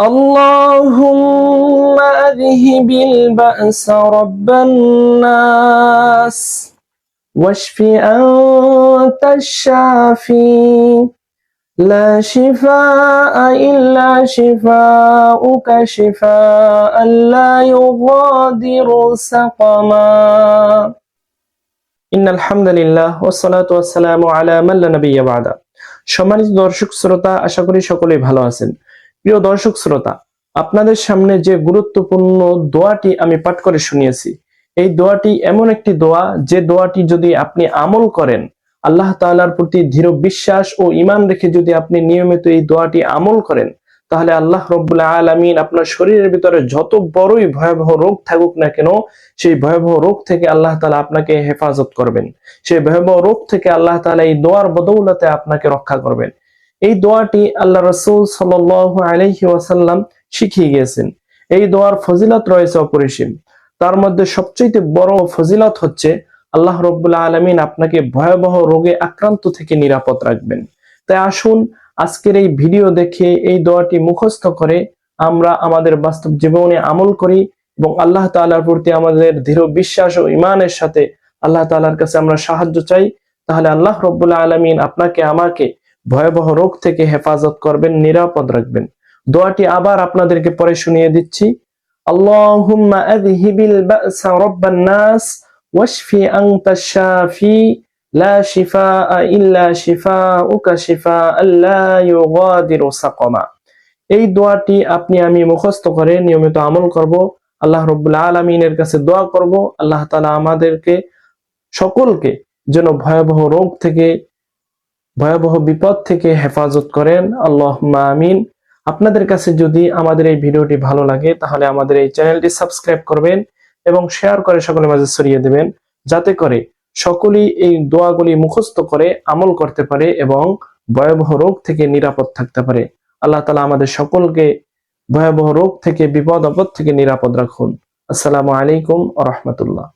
اللهم أذهب البأس رب الناس واشف أنت الشافي لا شفاء إلا شفاؤك شفاء لا يغادر سقما إن الحمد لله والصلاة والسلام على من لا نبي بعد সম্মানিত দর্শক শ্রোতা আশা করি সকলেই ভালো আছেন প্রিয় দর্শক শ্রোতা, আপনাদের সামনে যে গুরুত্বপূর্ণ দোয়াটি আমি পাঠ করে শুনিয়েছি, এই দোয়াটি এমন একটি দোয়া, যে দোয়াটি যদি আপনি আমল করেন, আল্লাহ তাআলার প্রতি দৃঢ় বিশ্বাস ও ইমান রেখে যদি আপনি নিয়মিত এই দোয়াটি আমল করেন, তাহলে আল্লাহ রব্বুল্লাহ আলামিন আপনার শরীরের ভিতরে যত বড়ই ভয়াবহ রোগ থাকুক না কেন, সেই ভয়াবহ রোগ থেকে আল্লাহ তালা আপনাকে হেফাজত করবেন। সেই ভয়াবহ রোগ থেকে আল্লাহ তাআলা এই দোয়ার বদৌলতে আপনাকে রক্ষা করবেন। এই দোয়াটি আল্লাহ রসুল সাল আলহি ওয়াসাল্লাম শিখিয়ে গিয়েছেন। এই দোয়ার ফজিলত রয়েছে অপরিসীম। তার মধ্যে সবচেয়ে বড় ফজিলত হচ্ছে, আল্লাহ রব্বুল্লাহ আলমিন আপনাকে ভয়াবহ রোগে আক্রান্ত থেকে নিরাপদ রাখবেন। তাই আসুন, আজকের এই ভিডিও দেখে এই দোয়াটি মুখস্থ করে আমরা আমাদের বাস্তব জীবনে আমল করি এবং আল্লাহ তাআলার প্রতি আমাদের দৃঢ় বিশ্বাস ও ইমানের সাথে আল্লাহ তাআলার কাছে আমরা সাহায্য চাই। তাহলে আল্লাহ রব্বুল্লাহ আলমিন আপনাকে, আমাকে ভয়াবহ রোগ থেকে হেফাজত করবেন, নিরাপদ রাখবেন। দোয়াটি আবার আপনাদেরকে পরে শুনিয়ে দিচ্ছি। আল্লাহুম্মা আযহিবিল বা'সা রাব্বান নাস ওয়াশফি আনতা এই দোয়াটি আপনি আমি মুখস্থ করে নিয়মিত আমল করব, আল্লাহ রব্বুল আলমিনের কাছে দোয়া করব, আল্লাহ তাআলা আমাদেরকে সকলকে যেন ভয়াবহ রোগ থেকে ভয়াবহ বিপদ থেকে হেফাজত করেন। আল্লাহ আমিন। আপনাদের কাছে যদি আমাদের এই ভিডিওটি ভালো লাগে, তাহলে আমাদের এই চ্যানেলটি সাবস্ক্রাইব করবেন এবং শেয়ার করে সকলের মাঝে ছড়িয়ে দেবেন, যাতে করে সকলেই এই দোয়াগুলি মুখস্থ করে আমল করতে পারে এবং ভয়াবহ রোগ থেকে নিরাপদ থাকতে পারে। আল্লাহ তালা আমাদের সকলকে ভয়াবহ রোগ থেকে, বিপদ আপদ থেকে নিরাপদ রাখুন। আসসালামু আলাইকুম আ রহমতুল্লাহ।